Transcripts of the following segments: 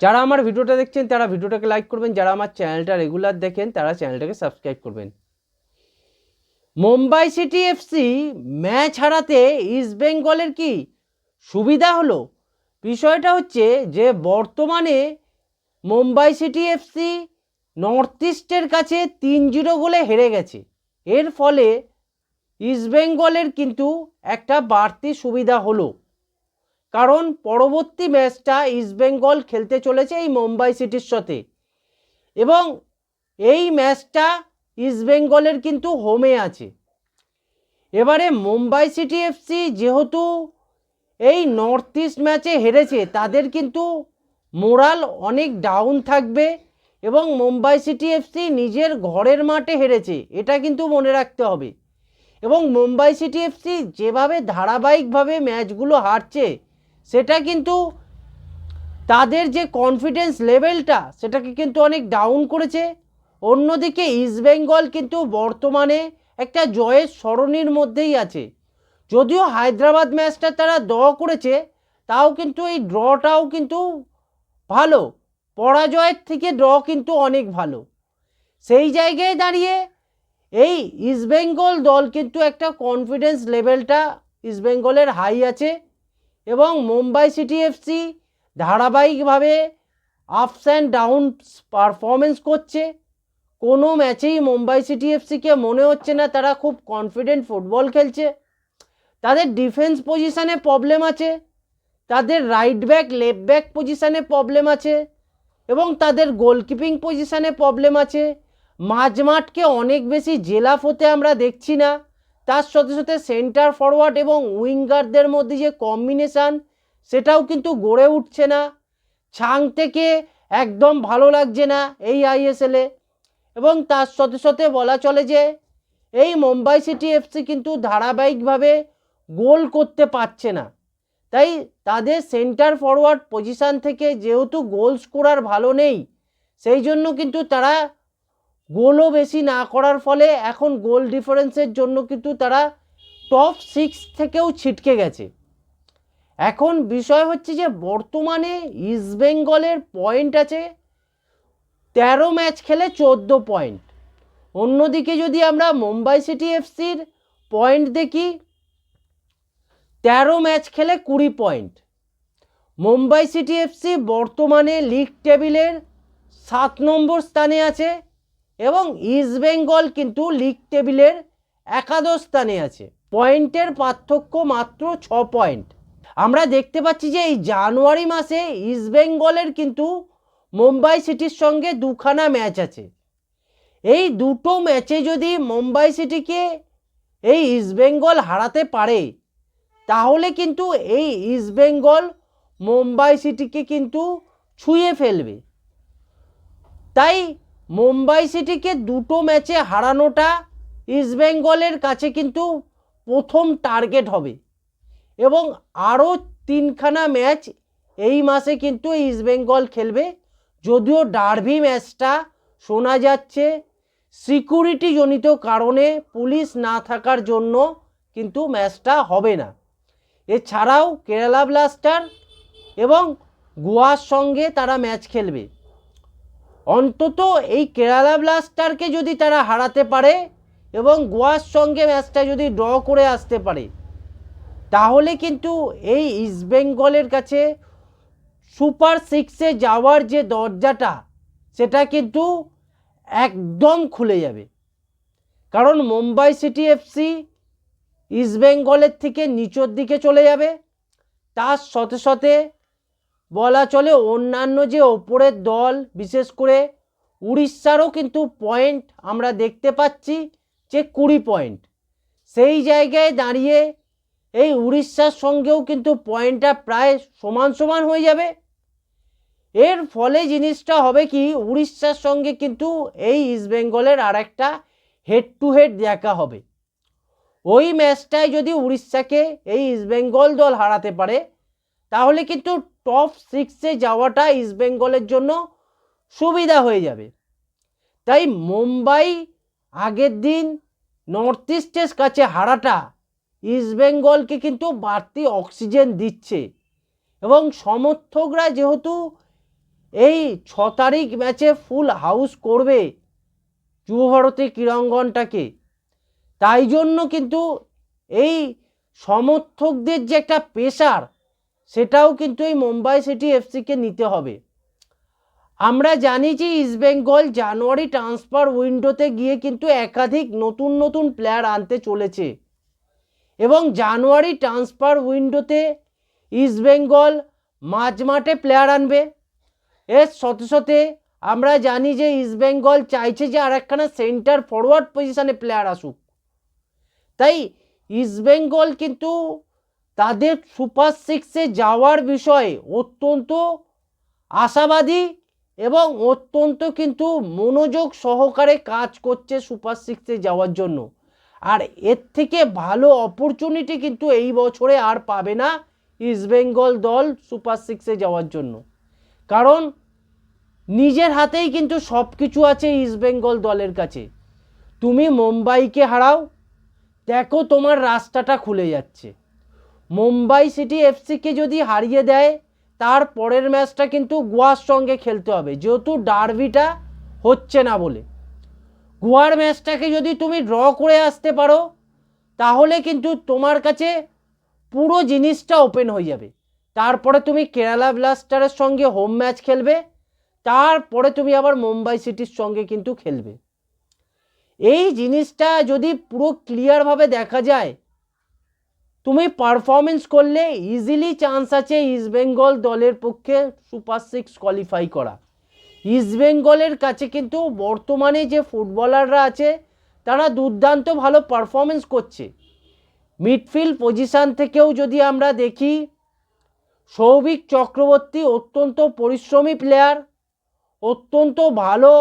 যারা আমার ভিডিওটা দেখছেন, তারা ভিডিওটাকে লাইক করবেন। যারা আমার চ্যানেলটা রেগুলার দেখেন, তারা চ্যানেলটাকে সাবস্ক্রাইব করবেন। মুম্বাই সিটি এফসি ম্যাচ হারাতে ইস্ট বেঙ্গলের কি সুবিধা হলো? বিষয়টা হচ্ছে যে, বর্তমানে মুম্বাই সিটি এফসি নর্থ ইস্টের কাছে তিন জিরো গোলে হেরে গেছে। এর ফলে ইস্টবেঙ্গলের কিন্তু একটা বাড়তি সুবিধা হলো। কারণ পরবর্তী ম্যাচটা ইস্টবেঙ্গল খেলতে চলেছে এই মুম্বাই সিটির সাথে। এবং এই ম্যাচটা ইস্টবেঙ্গলের কিন্তু হোমে আছে। এবারে মুম্বাই সিটি এফসি যেহেতু এই নর্থ ইস্ট ম্যাচে হেরেছে, তাদের কিন্তু মোরাল অনেক ডাউন থাকবে এবং মুম্বাই সিটি এফসি নিজের ঘরের মাঠে হেরেছে, এটা কিন্তু মনে রাখতে হবে। এবং মুম্বাই সিটি এফসি যেভাবে ধারাবাহিকভাবে ম্যাচগুলো হারছে সেটা কিন্তু তাদের যে কনফিডেন্স লেভেলটা সেটাকে কিন্তু অনেক ডাউন করেছে। অন্যদিকে ইস্টবেঙ্গল কিন্তু বর্তমানে একটা জয়ের সরণির মধ্যেই আছে। যদিও হায়দ্রাবাদ ম্যাচটা তারা ড করেছে, তাও কিন্তু এই ড্রটাও কিন্তু ভালো। পরাজয়ের থেকে ড্র কিন্তু অনেক ভালো। সেই জায়গায় দাঁড়িয়ে এই ইস্টবেঙ্গল দল কিন্তু একটা কনফিডেন্স লেভেলটা ইস্টবেঙ্গলের হাই আছে। এবং মুম্বাই সিটি এফসি ধারাবাহিকভাবে আপস অ্যান্ড ডাউনস পারফরমেন্স করছে। কোনো ম্যাচেই মুম্বাই সিটি এফসিকে মনে হচ্ছে না তারা খুব কনফিডেন্ট ফুটবল খেলছে। তাদের ডিফেন্স পজিশানে প্রবলেম আছে, তাদের রাইট ব্যাক লেফট ব্যাক পজিশানে প্রবলেম আছে এবং তাদের গোলকিপিং পজিশানে প্রবলেম আছে। মাঝমাঠকে অনেক বেশি জেলাফ হতে আমরা দেখছি না। তার সাথে সাথে সেন্টার ফরওয়ার্ড এবং উইঙ্গারদের মধ্যে যে কম্বিনেশান সেটাও কিন্তু গড়ে উঠছে না। ছাং থেকে একদম ভালো লাগছে না এই আইএসএলে এবং তার সাথে সাথে বলা চলে যে, এই মুম্বাই সিটি এফসি কিন্তু ধারাবাহিকভাবে গোল করতে পারছে না। তাই তাদের সেন্টার ফরওয়ার্ড পজিশান থেকে যেহেতু গোল স্কোরার ভালো নেই, সেই জন্য কিন্তু তারা গোলও বেশি না করার ফলে এখন গোল ডিফারেন্সের জন্য কিন্তু তারা টপ সিক্স থেকেও ছিটকে গেছে। এখন বিষয় হচ্ছে যে বর্তমানে ইস্টবেঙ্গলের পয়েন্ট আছে তেরো ম্যাচ খেলে চোদ্দ পয়েন্ট। অন্যদিকে যদি আমরা মুম্বাই সিটি এফসির পয়েন্ট দেখি, তেরো ম্যাচ খেলে কুড়ি পয়েন্ট। মুম্বাই সিটি এফসি বর্তমানে লিগ টেবিলের সাত নম্বর স্থানে আছে। এবং ইস্টবেঙ্গল কিন্তু লিগ টেবিলের একাদশ স্থানে আছে। পয়েন্টের পার্থক্য মাত্র ছ পয়েন্ট। আমরা দেখতে পাচ্ছি যে এই জানুয়ারি মাসে ইস্টবেঙ্গলের কিন্তু মুম্বাই সিটির সঙ্গে দুখানা ম্যাচ আছে। এই দুটো ম্যাচে যদি মুম্বাই সিটিকে এই ইস্টবেঙ্গল হারাতে পারে, তাহলে কিন্তু এই ইস্টবেঙ্গল মুম্বাই সিটিকে কিন্তু ছুঁয়ে ফেলবে। তাই মুম্বাই সিটিকে দুটো ম্যাচে হারানোটা ইস্টবেঙ্গলের কাছে কিন্তু প্রথম টার্গেট হবে। এবং আরও তিনখানা ম্যাচ এই মাসে কিন্তু ইস্টবেঙ্গল খেলবে। যদিও ডার্বি ম্যাচটা শোনা যাচ্ছে সিকিউরিটি জনিত কারণে পুলিশ না থাকার জন্য কিন্তু ম্যাচটা হবে না। এছাড়াও কেরালা ব্লাস্টার এবং গোয়ার সঙ্গে তারা ম্যাচ খেলবে। অন্তত এই কেরালা ব্লাস্টারকে যদি তারা হারাতে পারে এবং গোয়ার সঙ্গে ম্যাচটা যদি ড্র করে আসতে পারে, তাহলে কিন্তু এই ইস্টবেঙ্গলের কাছে সুপার সিক্সে যাওয়ার যে দরজাটা, সেটা কিন্তু একদম খুলে যাবে। কারণ মুম্বাই সিটি এফসি ইস্টবেঙ্গলের থেকে নিচের দিকে চলে যাবে। তার সাথে সাথে বলা চলে অন্যান্য যে ওপরের দল, বিশেষ করে উড়িষ্যারও কিন্তু পয়েন্ট আমরা দেখতে পাচ্ছি যে কুড়ি পয়েন্ট সেই জায়গায় দাঁড়িয়ে এই উড়িষ্যার সঙ্গেও কিন্তু পয়েন্টটা প্রায় সমান সমান হয়ে যাবে। এর ফলে জিনিসটা হবে কি, উড়িষ্যার সঙ্গে কিন্তু এই ইস্টবেঙ্গলের আর একটা হেড টু হেড দেখা হবে। ওই ম্যাচটায় যদি উড়িষ্যাকে এই ইস্টবেঙ্গল দল হারাতে পারে, তাহলে কিন্তু টপ সিক্সে যাওয়াটা ইস্টবেঙ্গলের জন্য সুবিধা হয়ে যাবে। তাই মুম্বাই আগের দিন নর্থ ইস্টের কাছে হারাটা ইস্টবেঙ্গলকে কিন্তু বাড়তি অক্সিজেন দিচ্ছে। এবং সমর্থকরা যেহেতু এই ছ তারিখ ম্যাচে ফুল হাউস করবে যুবভারতী ক্রীড়াঙ্গনটাকে, তাই জন্য কিন্তু এই সমর্থকদের যে একটা প্রেশার সেটাও কিন্তু এই মুম্বাই সিটি এফসিকে নিতে হবে। আমরা জানি যে ইস্টবেঙ্গল জানুয়ারি ট্রান্সফার উইন্ডোতে গিয়ে কিন্তু একাধিক নতুন নতুন প্লেয়ার আনতে চলেছে এবং জানুয়ারি ট্রান্সফার উইন্ডোতে ইস্টবেঙ্গল মাঝমাঠে প্লেয়ার আনবে। এর সাথে সাথে আমরা জানি যে ইস্টবেঙ্গল চাইছে যে আর একখানা সেন্টার ফরওয়ার্ড পজিশনে প্লেয়ার আসুক। তাই ইস্টবেঙ্গল কিন্তু তাদের সুপার সিক্সে যাওয়ার বিষয়ে অত্যন্ত আশাবাদী এবং অত্যন্ত কিন্তু মনোযোগ সহকারে কাজ করছে সুপার সিক্সে যাওয়ার জন্য। আর এর থেকে ভালো অপরচুনিটি কিন্তু এই বছরে আর পাবে না ইস্টবেঙ্গল দল সুপার সিক্সে যাওয়ার জন্য। কারণ নিজের হাতেই কিন্তু সব কিছু আছে ইস্টবেঙ্গল দলের কাছে। তুমি মুম্বাইকে হারাও, দেখো তোমার রাস্তাটা খুলে যাচ্ছে। মুম্বাই সিটি এফসিকে যদি হারিয়ে দেয়, তার পরের ম্যাচটা কিন্তু গোয়ার সঙ্গে খেলতে হবে। যেহেতু ডার্বিটা হচ্ছে না বলে। গোয়ার ম্যাচটাকে যদি তুমি ড্র করে আসতে পারো, তাহলে কিন্তু তোমার কাছে পুরো জিনিসটা ওপেন হয়ে যাবে। তারপরে তুমি কেরালা ব্লাস্টারের সঙ্গে হোম ম্যাচ খেলবে, তারপরে তুমি আবার মুম্বাই সিটির সঙ্গে কিন্তু খেলবে। এই জিনিসটা যদি পুরো ক্লিয়ারভাবে দেখা যায় তুমি পারফরমেন্স করলে ইজিলি চান্স আছে ইস্টবেঙ্গল দলের পক্ষে সুপার সিক্স কোয়ালিফাই করা। ইস্টবেঙ্গলের কাছে কিন্তু বর্তমানে যে ফুটবলাররা আছে, তারা দুর্দান্ত ভালো পারফরমেন্স করছে। মিডফিল্ড পজিশান থেকেও যদি আমরা দেখি, সৌভিক চক্রবর্তী অত্যন্ত পরিশ্রমী প্লেয়ার অত্যন্ত ভালো,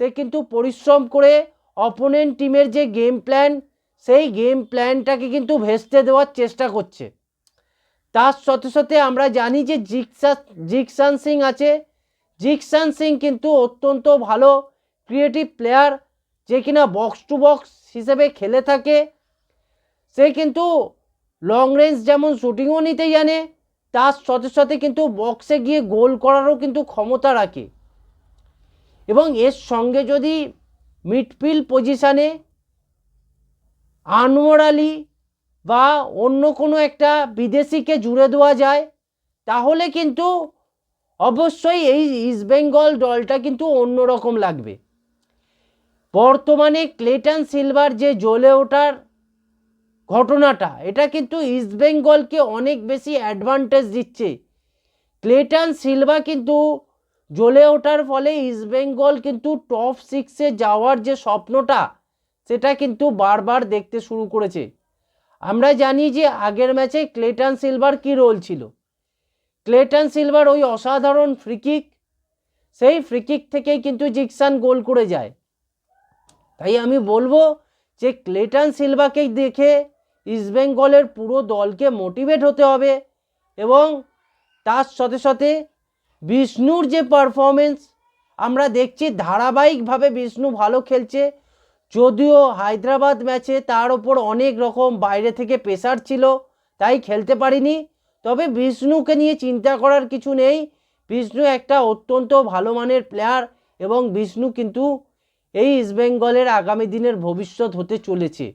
সে কিন্তু পরিশ্রম করে অপোনেন্ট টিমের যে গেম প্ল্যান সেই গেম প্ল্যানটাকে কিন্তু ভেস্তে দেওয়ার চেষ্টা করছে। তার সাথে সাথে আমরা জানি যে জিক্সা, জিকসান সিং আছে। জিকসান সিং কিন্তু অত্যন্ত ভালো ক্রিয়েটিভ প্লেয়ার যে কিনা বক্স টু বক্স হিসেবে খেলে থাকে। সে কিন্তু লং রেঞ্জ যেমন শুটিংও নিতে জানে, তার সাথে সাথে কিন্তু বক্সে গিয়ে গোল করারও কিন্তু ক্ষমতা রাখে। এবং এর সঙ্গে যদি মিডফিল্ড পজিশানে আনোয়ার আলী বা অন্য কোনো একটা বিদেশিকে জুড়ে দেওয়া যায়, তাহলে কিন্তু অবশ্যই এই ইস্টবেঙ্গল দলটা কিন্তু অন্যরকম লাগবে। বর্তমানে ক্লেটন সিলভার যে জ্বলে ওঠার ঘটনাটা, এটা কিন্তু ইস্টবেঙ্গলকে অনেক বেশি অ্যাডভান্টেজ দিচ্ছে। ক্লেটন সিলভা কিন্তু জ্বলে ওঠার ফলে ইস্টবেঙ্গল কিন্তু টপ সিক্সে যাওয়ার যে স্বপ্নটা সেটা কিন্তু বারবার দেখতে শুরু করেছে। আমরা জানি যে আগের ম্যাচে ক্লেটন সিলভার কী রোল ছিল। ক্লেটন সিলভার ওই অসাধারণ ফ্রিকিক সেই ফ্রিকিক থেকেই কিন্তু জিকসান গোল করে যায়। তাই আমি বলব যে ক্লেটন সিলভাকে দেখে ইস্টবেঙ্গলের পুরো দলকে মোটিভেট হতে হবে এবং তার সাথে সাথে বিষ্ণুর যে পারফরমেন্স আমরা দেখছি ধারাবাহিকভাবে বিষ্ণু ভালো খেলছে যদিও হায়দ্রাবাদ ম্যাচে তার ওপর অনেক রকম বাইরে থেকে প্রেশার ছিল, তাই খেলতে পারিনি। তবে বিষ্ণুকে নিয়ে চিন্তা করার কিছু নেই। বিষ্ণু একটা অত্যন্ত ভালো মানের প্লেয়ার এবং বিষ্ণু কিন্তু এই ইস্টবেঙ্গলের আগামী দিনের ভবিষ্যৎ হতে চলেছে।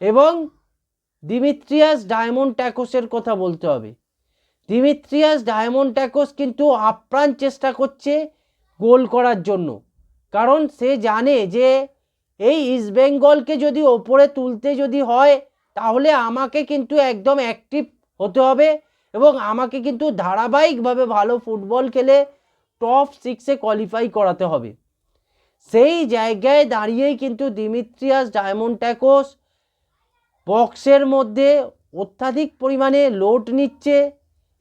এবং দিমিত্রিয়াস ডায়মন্ড ট্যাকোসের কথা বলতে হবে। দিমিত্রিয়াস ডায়মন্ড ট্যাকোস কিন্তু আপ্রাণ চেষ্টা করছে গোল করার জন্য। কারণ সে জানে যে এই ইস্টবেঙ্গলকে যদি ওপরে তুলতে যদি হয়, তাহলে আমাকে কিন্তু একদম অ্যাক্টিভ হতে হবে এবং আমাকে কিন্তু ধারাবাহিকভাবে ভালো ফুটবল খেলে টপ সিক্সে কোয়ালিফাই করাতে হবে। সেই জায়গায় দাঁড়িয়েই কিন্তু দিমিত্রিয়াস ডায়মন্ড ট্যাকোস বক্সের মধ্যে অত্যাধিক পরিমাণে লোড নিচ্ছে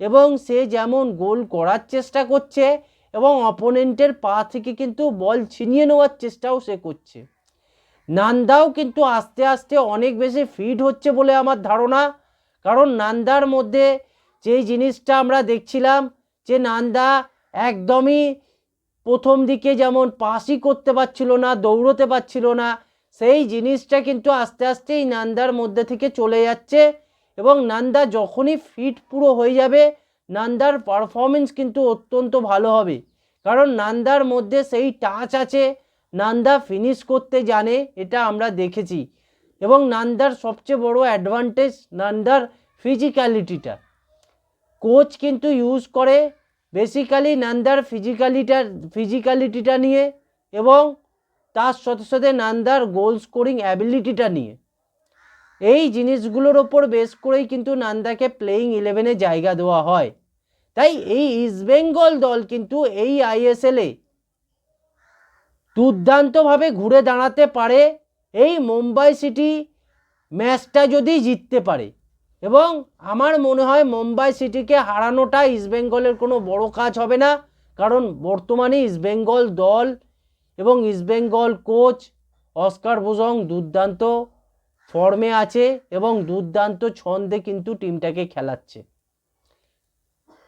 এবং সে যেমন গোল করার চেষ্টা করছে এবং অপোনেন্টের পা থেকে কিন্তু বল ছিনিয়ে নেওয়ার চেষ্টাও সে করছে। নান্দাও কিন্তু আস্তে আস্তে অনেক বেশি ফিট হচ্ছে বলে আমার ধারণা। কারণ নান্দার মধ্যে যেই জিনিসটা আমরা দেখছিলাম, যে নান্দা একদমই প্রথম দিকে যেমন পাসই করতে পারছিল না, দৌড়তে পারছিল না, সেই জিনিসটা কিন্তু আস্তে আস্তে এই নান্দার মধ্যে থেকে চলে যাচ্ছে এবং নান্দা যখনই ফিট পুরো হয়ে যাবে, নান্দার পারফরমেন্স কিন্তু অত্যন্ত ভালো হবে। কারণ নান্দার মধ্যে সেই টাচ আছে নান্দা ফিনিশ করতে জানে, এটা আমরা দেখেছি। এবং নান্দার সবচেয়ে বড় অ্যাডভান্টেজ নান্দার ফিজিক্যালিটিটা কোচ কিন্তু ইউজ করে বেসিক্যালি নান্দার ফিজিক্যালিটা ফিজিক্যালিটিটা নিয়ে এবং তার সাথে সাথে নান্দার গোল স্কোরিং অ্যাবিলিটিটা নিয়ে। এই জিনিসগুলোর ওপর বেস করেই কিন্তু নান্দাকে প্লেয়িং ইলেভেনে জায়গা দেওয়া হয়। তাই এই ইস্টবেঙ্গল দল কিন্তু এই আইএসএলে দুর্দান্তভাবে ঘুরে দাঁড়াতে পারে এই মুম্বাই সিটি ম্যাচটা যদি জিততে পারে। এবং আমার মনে হয় মুম্বাই সিটিকে হারানোটা ইস্টবেঙ্গলের কোনো বড় কাজ হবে না। কারণ বর্তমানে ইস্টবেঙ্গল দল এবং ইস্টবেঙ্গল কোচ অস্কার বুজং দুর্দান্ত ফর্মে আছে এবং দুর্দান্ত ছন্দে কিন্তু টিমটাকে খেলাচ্ছে।